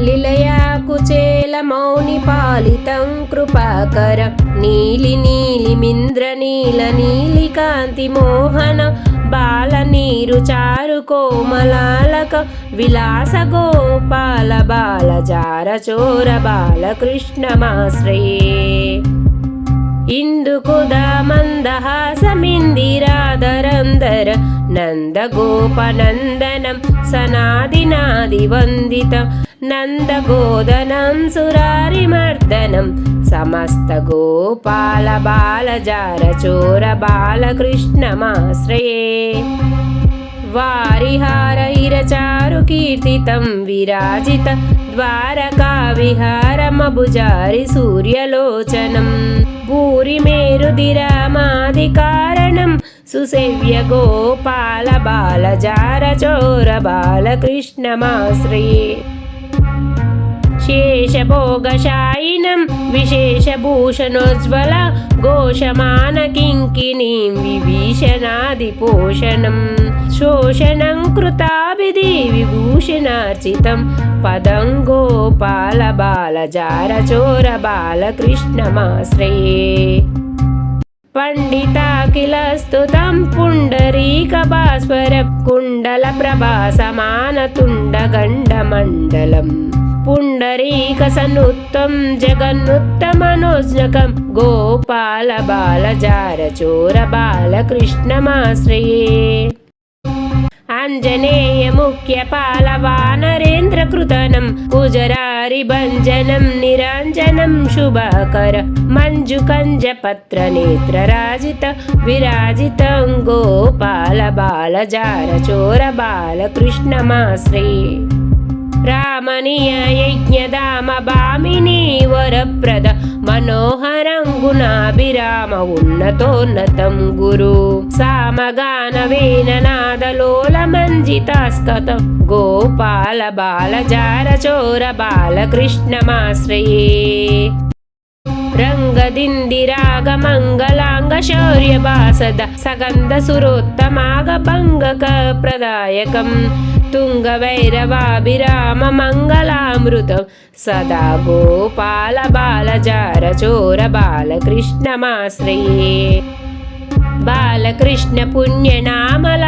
లీలయా కుచేల మౌని పాలితం కృపాకర. నీలి నీలి మింద్ర నీల నీలి కాంతి మోహన. బాల నీరు చారు కోమలాలక. విలాస గోపాల బాల జార చోర బాల కృష్ణమాశ్రయే. ఇందుకుదా మందహాసమిందిరాదరందర నందగోపనందనం సనాదినాది వందితం నందగోదనం సురారిమర్దనం సమస్త గోపాల బాలజార చోర బాలకృష్ణమాశ్రయే వారిహార కీర్తితం విరాజిత ద్వారకా విహారమభుజారి సూర్యలోచనం. భూరి మేరుదిరామాది కారణం సుసేవ్య గోపాల బాలజార చోర బాలకృష్ణమాశ్రయే. శేషభోగశాయినం విశేషభూషణోజ్వల ఘోషమాన కింకిణీం విభీషణాదిపోషణం. శోషణం కృతాభిధి విభూషణార్చితం పదం గోపాల బాలజార చోర బాలకృష్ణమాశ్రయే పండితాఖిలస్తుతం పుండరీకభాస్వర కుండల పుండరీక సనుత్తం జగన్నుత్తమనోజ్ఞకం గోపాల బాలజార చోర బాలకృష్ణమాశ్రయే ఆంజనేయ ముఖ్య పాలవానరేంద్ర కృతనం కుజరారి భంజనం నిరంజనం శుభకర మంజు కంజ పత్ర నేత్ర రాజిత విరాజితం గోపాల బాలజార చోర బాలకృష్ణమాశ్రయే రామణీయ యజ్ఞదామ భామిని వరప్రద మనోహరం గుణాభిరామ ఉన్నతోన్నతం గురు సామగాన వేణనాదలోల गोपालबालजार चोर बालकृष्णमाश्रये। रङ्गदिन्दिरागमङ्गलाङ्गशौर्यगन्ध सगन्धसुरोत्तमागभङ्गकप्रदायकम्। तुङ्गभैरवाभिराम मङ्गलामृतं सदा गोपाल बालजार चोर बालकृष्णमाश्रये। बालकृष्णपुण्यनामला